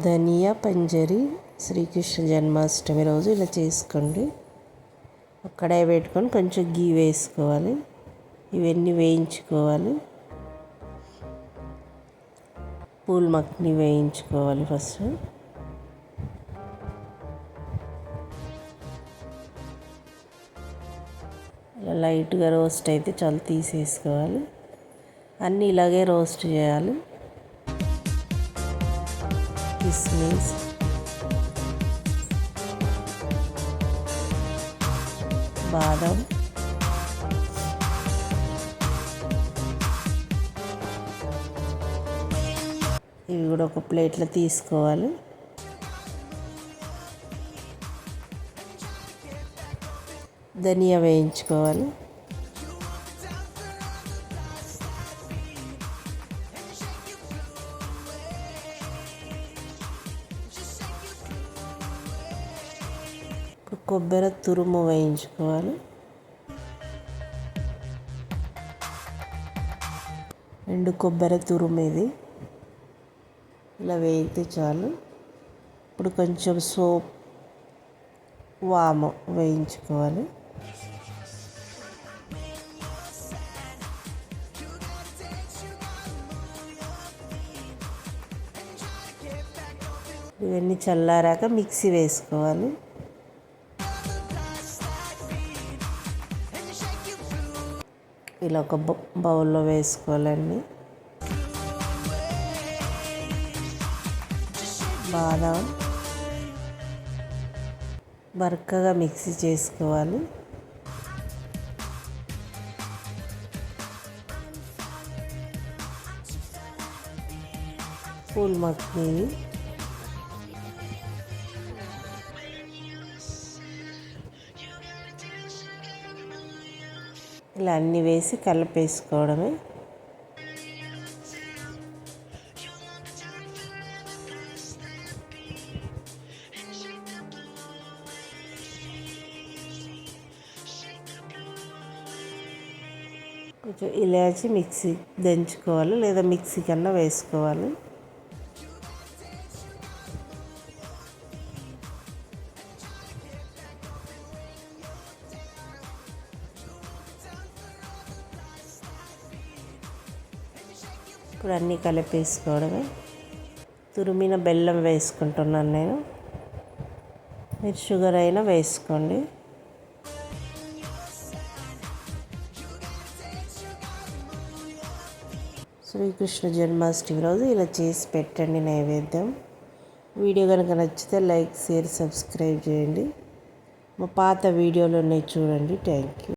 ధనియా పంజరి శ్రీకృష్ణ జన్మాష్టమి రోజు ఇలా చేసుకోండి. కడాయి పెట్టుకొని కొంచెం గీ వేసుకోవాలి. ఇవన్నీ వేయించుకోవాలి. పూల్ మక్ని వేయించుకోవాలి ఫస్ట్. ఇలా లైట్గా రోస్ట్ అయితే చాలా తీసేసుకోవాలి. అన్నీ ఇలాగే రోస్ట్ చేయాలి. కిస్మిస్ బాదం ఇవి కూడా ఒక ప్లేట్లో తీసుకోవాలి. ధనియా వేయించుకోవాలి. కొబ్బరి తురుము వేయించుకోవాలి. ఎండు కొబ్బరి తురుము ఇది. ఇలా వేయితే చాలు. ఇప్పుడు కొంచెం సోప్ వాము వేయించుకోవాలి. ఇవన్నీ చల్లారాక మిక్సీ వేసుకోవాలి. ఇలా ఒక బౌల్లో వేసుకోవాలండి. బాదం. బరకగా మిక్సీ చేసుకోవాలి. పూల్ మక్ని ఇలా అన్నీ వేసి కలిపేసుకోవడమే. కొంచెం ఇలాచి మిక్సీ దంచుకోవాలి లేదా మిక్సీ కన్నా వేసుకోవాలి. ఇప్పుడు అన్నీ కలిపేసుకోవడమే. తురిమిన బెల్లం వేసుకుంటున్నాను నేను. మీరు షుగర్ అయినా వేసుకోండి. శ్రీకృష్ణ జన్మాష్టమి రోజు ఇలా చేసి పెట్టండి నైవేద్యం. వీడియో కనుక నచ్చితే లైక్ షేర్ సబ్స్క్రైబ్ చేయండి. మా పాత వీడియోలు ఉన్నాయి చూడండి. Thank you.